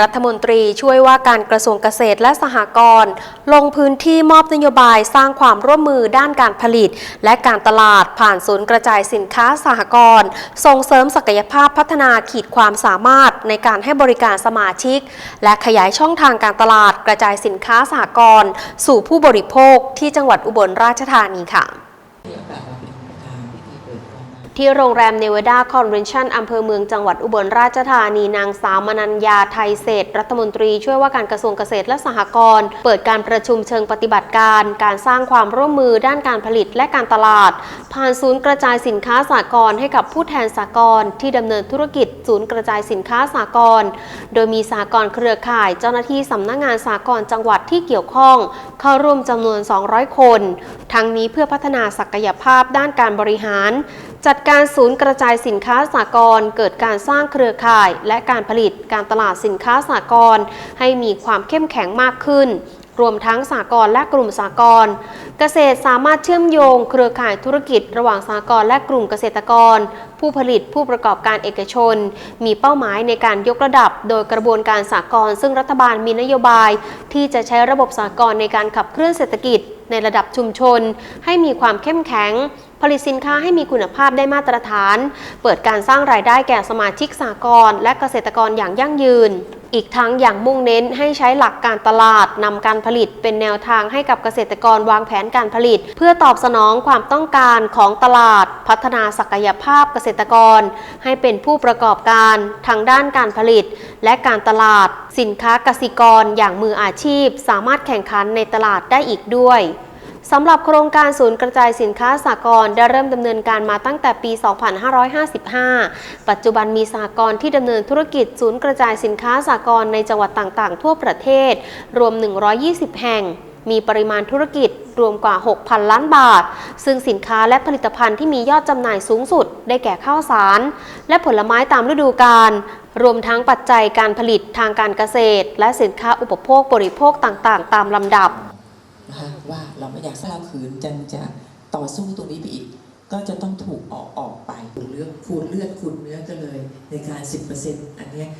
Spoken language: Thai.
รัฐมนตรีช่วยว่าการกระทรวงเกษตรและสหกรณ์ลงพื้นที่มอบนโยบายสร้างความร่วมมือด้านการผลิต และการตลาดผ่านศูนย์กระจายสินค้าสหกรณ์ส่งเสริมศักยภาพพัฒนาขีดความสามารถในการให้บริการสมาชิก และขยายช่องทางการตลาดกระจายสินค้าสหกรณ์สู่ผู้บริโภคที่จังหวัดอุบลราชธานีค่ะ ที่โรงแรมเนวดาคอนเวนชั่นอำเภอเมืองจังหวัดอุบลราชธานีนางสาวมนัญญาไทยเศษรัฐมนตรีช่วยว่าการกระทรวงเกษตรและสหกรณ์เปิดการประชุมเชิงปฏิบัติการ การสร้างความร่วมมือด้านการผลิตและการตลาด ผ่านศูนย์กระจายสินค้าสากลให้กับผู้แทนสากลที่ดำเนินธุรกิจ ศูนย์กระจายสินค้าสากลโดยมีสากลเครือข่ายเจ้าหน้าที่สำนักงานสากลจังหวัดที่เกี่ยวข้อง เข้าร่วมจำนวน 200 คน ทั้งนี้เพื่อพัฒนาศักยภาพด้านการบริหาร จัดการศูนย์กระจายสินค้าสากลเกิดการสร้างเครือข่าย และการผลิตการตลาดสินค้าสากลให้มีความเข้มแข็งมากขึ้น รวมทั้งสากลและกลุ่มสากลเกษตรสามารถเชื่อมโยง เครือข่ายธุรกิจ ระหว่างสากลและกลุ่มเกษตรกร ผู้ผลิตผู้ประกอบการเอกชน มีเป้าหมายในการยกระดับ โดยกระบวนการสากลซึ่งรัฐบาลมีนโยบาย ที่จะใช้ระบบสากลในการขับเคลื่อนเศรษฐกิจ ในระดับชุมชน ให้มีความเข้มแข็ง ผลิตสินค้าให้มีคุณภาพได้มาตรฐาน เปิดการสร้างรายได้แก่สมาชิกสากลและเกษตรกรอย่างยั่งยืน อีกทั้งอย่างมุ่งเน้นให้ใช้หลักการตลาดนำการผลิตเป็นแนวทางให้กับเกษตรกรวางแผนการผลิต เพื่อตอบสนองความต้องการของตลาด พัฒนาศักยภาพเกษตรกร ให้เป็นผู้ประกอบการทางด้านการผลิต และการตลาด สินค้ากสิกรอย่างมืออาชีพ สามารถแข่งขันในตลาดได้อีกด้วย สำหรับโครงการศูนย์กระจายสินค้าสากลได้เริ่มดำเนินการมาตั้งแต่ปี 2555 ปัจจุบันมีสากลที่ดำเนินธุรกิจศูนย์กระจายสินค้าสากลในจังหวัดต่างๆ ทั่วประเทศ รวม 120 แห่ง มีปริมาณธุรกิจรวมกว่า 6,000 ล้านบาท ซึ่งสินค้าและผลิตภัณฑ์ที่มียอดจำหน่ายสูงสุด ได้แก่ข้าวสาร และผลไม้ตามฤดูกาลรวมทั้งปัจจัยการผลิตทางการเกษตร และสินค้าอุปโภคบริโภคต่างๆ ตามลำดับ นะคะว่าเราไม่อยากให้เราขืนจันจะต่อสู้ตรงนี้ไปอีก ก็จะต้องถูกออกออกไปคูณเลือดคูณเลือดคูณเนื้อกันเลยในการ 10%อันเนี้ย